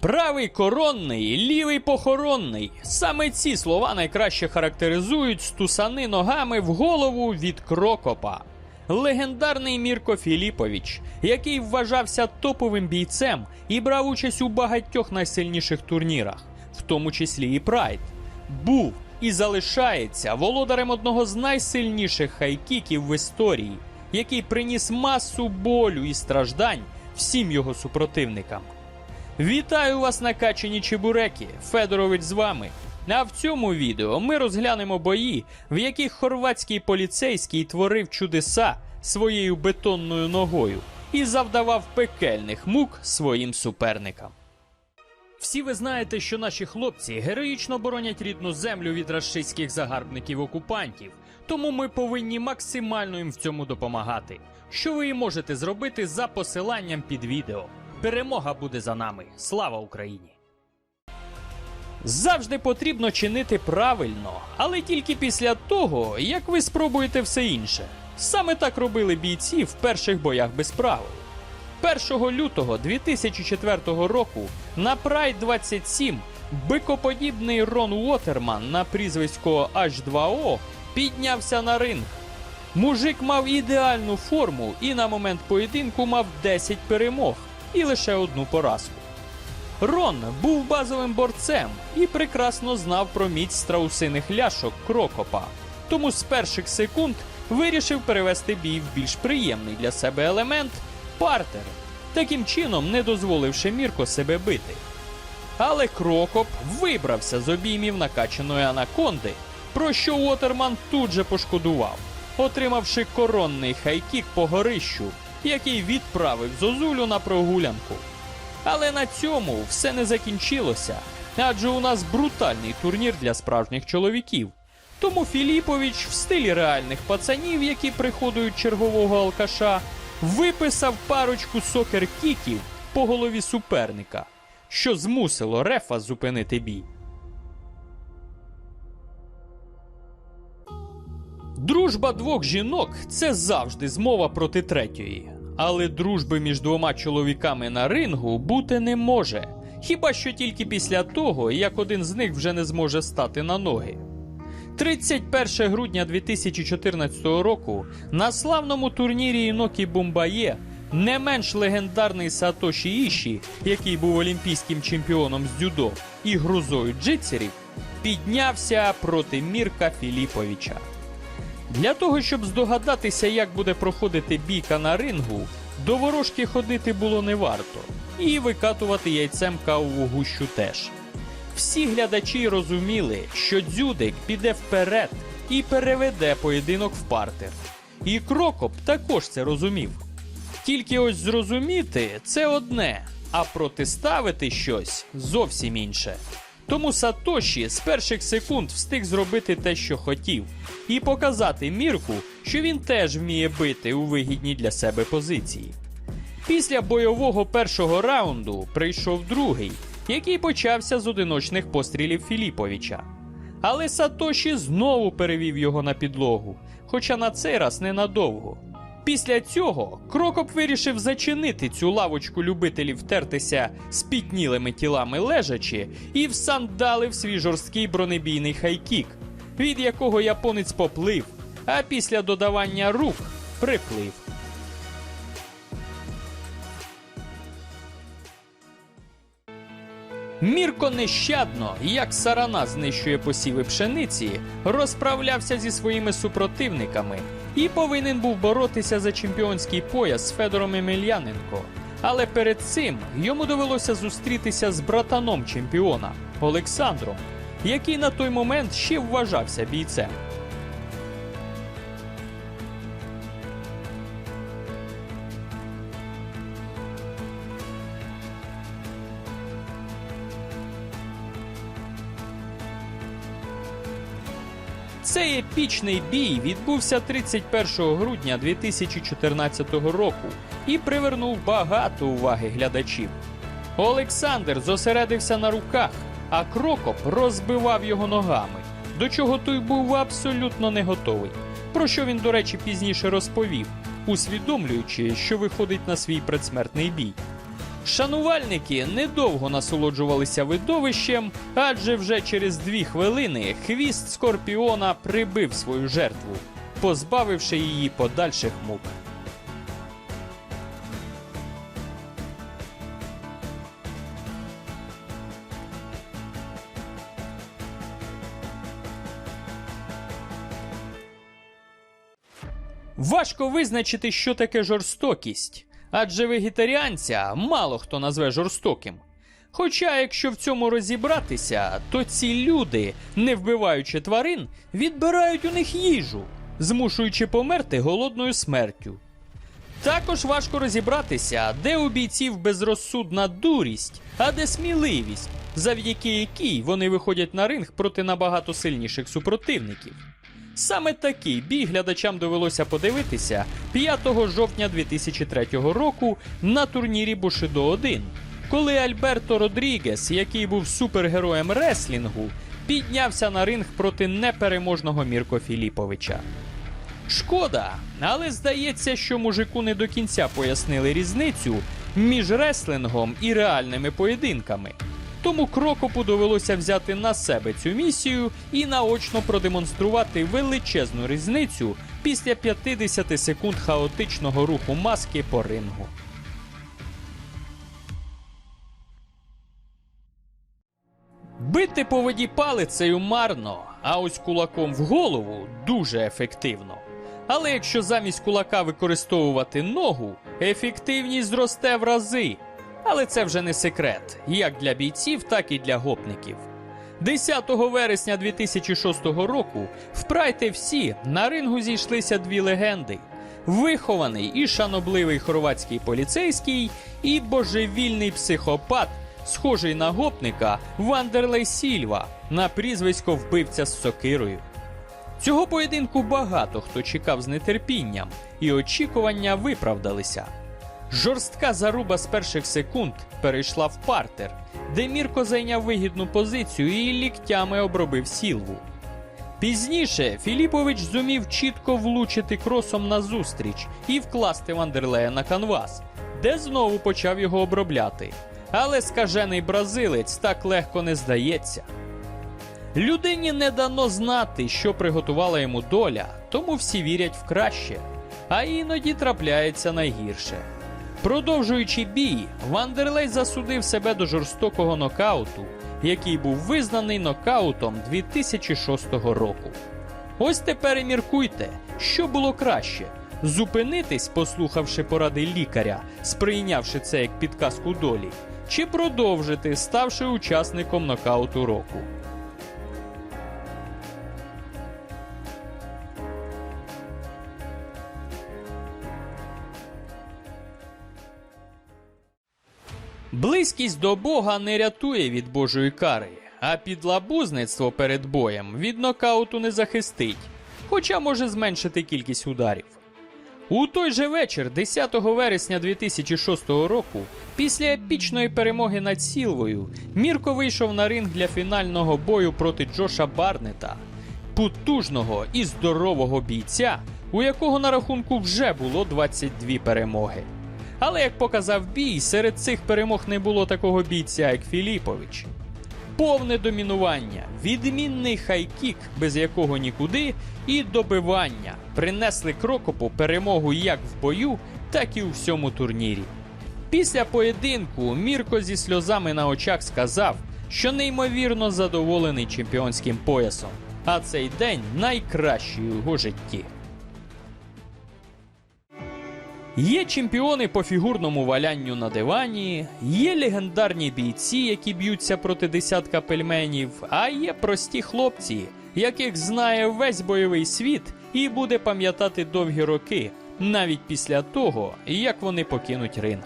Правий коронний, лівий похоронний. Саме ці слова найкраще характеризують стусани ногами в голову від крокопа. Легендарний Мірко Філіпович, який вважався топовим бійцем і брав участь у багатьох найсильніших турнірах, в тому числі і Прайд, був і залишається володарем одного з найсильніших хайкіків в історії, який приніс масу болю і страждань всім його супротивникам. Вітаю вас на качені Чебуреки. Федорович з вами. А в цьому відео ми розглянемо бої, в яких хорватський поліцейський творив чудеса своєю бетонною ногою і завдавав пекельних мук своїм суперникам. Всі ви знаєте, що наші хлопці героїчно боронять рідну землю від рашистських загарбників-окупантів, тому ми повинні максимально їм в цьому допомагати. Що ви і можете зробити за посиланням під відео. Перемога буде за нами. Слава Україні! Завжди потрібно чинити правильно, але тільки після того, як ви спробуєте все інше. Саме так робили бійці в перших боях без правил. 1 лютого 2004 року на Pride 27 бикоподібний Рон Уотерман на прізвисько H2O піднявся на ринг. Мужик мав ідеальну форму і на момент поєдинку мав 10 перемог і лише одну поразку. Рон був базовим борцем і прекрасно знав про міць страусиних ляшок Крокопа, тому з перших секунд вирішив перевести бій в більш приємний для себе елемент партер, таким чином не дозволивши Мірко себе бити. Але Крокоп вибрався з обіймів накачаної анаконди, про що Уотерман тут же пошкодував, отримавши коронний хайкік по горищу, який відправив Зозулю на прогулянку. Але на цьому все не закінчилося, адже у нас брутальний турнір для справжніх чоловіків. Тому Філіпович в стилі реальних пацанів, які приходують чергового алкаша, виписав парочку сокер-кіків по голові суперника, що змусило рефа зупинити бій. Дружба двох жінок це завжди змова проти третьої. Але дружби між двома чоловіками на рингу бути не може. Хіба що тільки після того, як один з них вже не зможе стати на ноги. 31 грудня 2014 року на славному турнірі Інокі Бомбає не менш легендарний Сатоші Іші, який був олімпійським чемпіоном з дзюдо і грузою джитсерів, піднявся проти Мірка Філіповича. Для того, щоб здогадатися, як буде проходити бійка на рингу, до ворожки ходити було не варто, і викатувати яйцем кавову гущу теж. Всі глядачі розуміли, що дзюдик піде вперед і переведе поєдинок в партер. І Крокоп також це розумів. Тільки ось зрозуміти це одне, а протиставити щось зовсім інше. Тому Сатоші з перших секунд встиг зробити те, що хотів, і показати Мірку, що він теж вміє бити у вигідній для себе позиції. Після бойового першого раунду прийшов другий, який почався з одиночних пострілів Філіповича. Але Сатоші знову перевів його на підлогу, хоча на цей раз ненадовго. Після цього Крокоп вирішив зачинити цю лавочку любителів тертися спітнілими тілами лежачи і всандалив свій жорсткий бронебійний хайкік, від якого японець поплив, а після додавання рук приплив. Мірко нещадно, як сарана знищує посіви пшениці, розправлявся зі своїми супротивниками і повинен був боротися за чемпіонський пояс з Федором Емельяненко. Але перед цим йому довелося зустрітися з братаном чемпіона Олександром, який на той момент ще вважався бійцем. Цей епічний бій відбувся 31 грудня 2014 року і привернув багато уваги глядачів. Олександр зосередився на руках, а Крокоп розбивав його ногами, до чого той був абсолютно не готовий. Про що він, до речі, пізніше розповів, усвідомлюючи, що виходить на свій предсмертний бій. Шанувальники недовго насолоджувалися видовищем, адже вже через дві хвилини хвіст скорпіона прибив свою жертву, позбавивши її подальших мук. Важко визначити, що таке жорстокість, адже вегетаріанця мало хто назве жорстоким. Хоча, якщо в цьому розібратися, то ці люди, не вбиваючи тварин, відбирають у них їжу, змушуючи померти голодною смертю. Також важко розібратися, де у бійців безрозсудна дурість, а де сміливість, завдяки якій вони виходять на ринг проти набагато сильніших супротивників. Саме такий бій глядачам довелося подивитися 5 жовтня 2003 року на турнірі Бушидо 1, коли Альберто Родрігес, який був супергероєм реслінгу, піднявся на ринг проти непереможного Мірко Філіповича. Шкода, але здається, що мужику не до кінця пояснили різницю між реслингом і реальними поєдинками. Тому Крокопу довелося взяти на себе цю місію і наочно продемонструвати величезну різницю після 50 секунд хаотичного руху маски по рингу. Бити по воді палицею марно, а ось кулаком в голову дуже ефективно. Але якщо замість кулака використовувати ногу, ефективність зросте в рази. Але це вже не секрет, як для бійців, так і для гопників. 10 вересня 2006 року в Прайд FC на рингу зійшлися дві легенди: вихований і шанобливий хорватський поліцейський і божевільний психопат, схожий на гопника Вандерлей Сільва на прізвисько вбивця з сокирою. Цього поєдинку багато хто чекав з нетерпінням, і очікування виправдалися. Жорстка заруба з перших секунд перейшла в партер, де Мірко зайняв вигідну позицію і ліктями обробив сілву. Пізніше Філіпович зумів чітко влучити кросом назустріч і вкласти Вандерлея на канвас, де знову почав його обробляти. Але скажений бразилець так легко не здається. Людині не дано знати, що приготувала йому доля, тому всі вірять в краще, а іноді трапляється найгірше. Продовжуючи бій, Вандерлей засудив себе до жорстокого нокауту, який був визнаний нокаутом 2006 року. Ось тепер і міркуйте, що було краще: зупинитись, послухавши поради лікаря, сприйнявши це як підказку долі, чи продовжити, ставши учасником нокауту року. Близькість до Бога не рятує від Божої кари, а підлабузництво перед боєм від нокауту не захистить, хоча може зменшити кількість ударів. У той же вечір, 10 вересня 2006 року, після епічної перемоги над Сілвою, Мірко вийшов на ринг для фінального бою проти Джоша Барнета, потужного і здорового бійця, у якого на рахунку вже було 22 перемоги. Але як показав бій, серед цих перемог не було такого бійця, як Філіпович. Повне домінування, відмінний хайкік, без якого нікуди, і добивання принесли Крокопу перемогу як в бою, так і у всьому турнірі. Після поєдинку Мірко зі сльозами на очах сказав, що неймовірно задоволений чемпіонським поясом, а цей день найкращий у його житті. Є чемпіони по фігурному валянню на дивані, є легендарні бійці, які б'ються проти десятка пельменів, а є прості хлопці, яких знає весь бойовий світ і буде пам'ятати довгі роки, навіть після того, як вони покинуть ринг.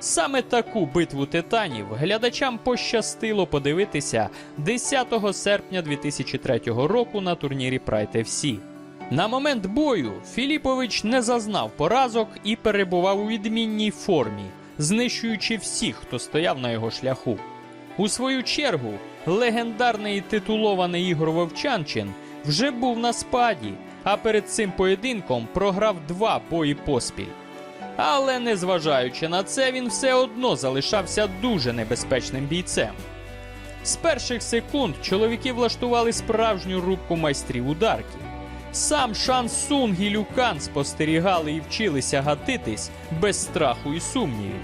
Саме таку битву титанів глядачам пощастило подивитися 10 серпня 2003 року на турнірі Pride FC. На момент бою Філіпович не зазнав поразок і перебував у відмінній формі, знищуючи всіх, хто стояв на його шляху. У свою чергу, легендарний титулований Ігор Вовчанчин вже був на спаді, а перед цим поєдинком програв два бої поспіль. Але незважаючи на це, він все одно залишався дуже небезпечним бійцем. З перших секунд чоловіки влаштували справжню рубку майстрів ударки. Сам Шан Сунг і Люкан спостерігали і вчилися гатитись без страху і сумнівів.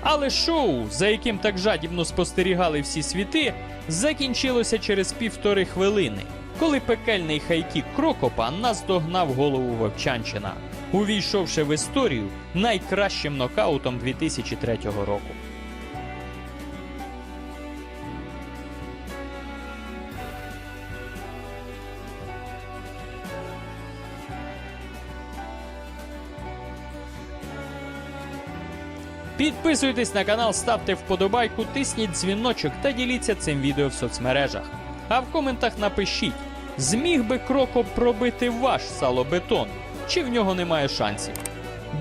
Але шоу, за яким так жадібно спостерігали всі світи, закінчилося через півтори хвилини, коли пекельний хайкік Крокопа наздогнав голову Вовчанчина, увійшовши в історію найкращим нокаутом 2003 року. Підписуйтесь на канал, ставте вподобайку, тисніть дзвіночок та діліться цим відео в соцмережах. А в коментах напишіть, зміг би кроком пробити ваш салобетон, чи в нього немає шансів.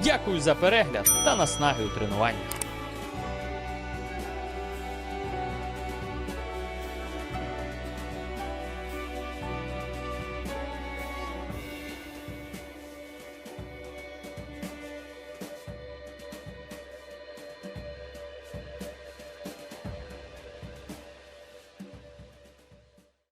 Дякую за перегляд та наснаги у тренуваннях.